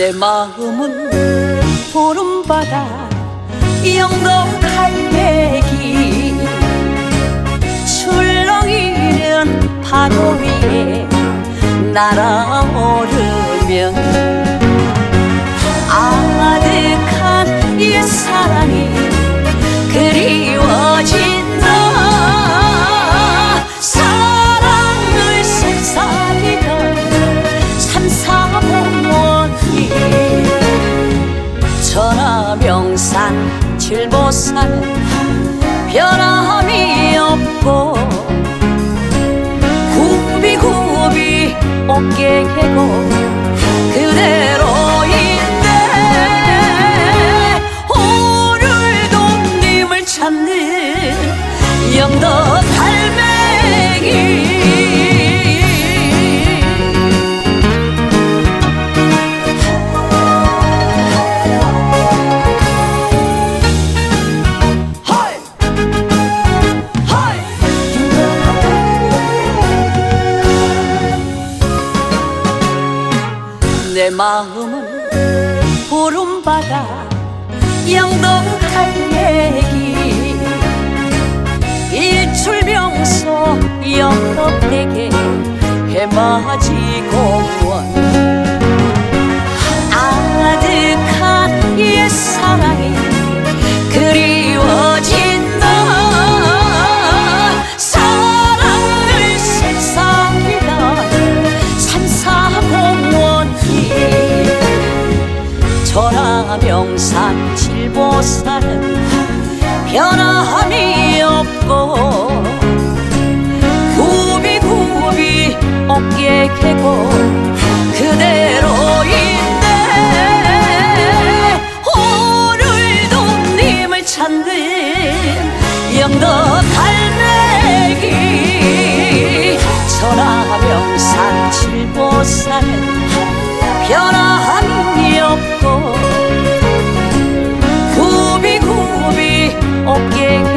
내 마음은 보름바다 영도 갈매기. 출렁이는 파도 위에 날아오르면 전하명산 칠보산은 변함이 없고 굽이굽이 어깨 개고 내 마음은 보름바다 영도 갈매기. 일출명소 영덕대게 해맞이 전하명산 칠보산은 변함이 없고 굽이굽이 어깨 개고 그대로인데 오늘도 님을 찾는 영도 갈매기 전하명산 칠보산 Okay.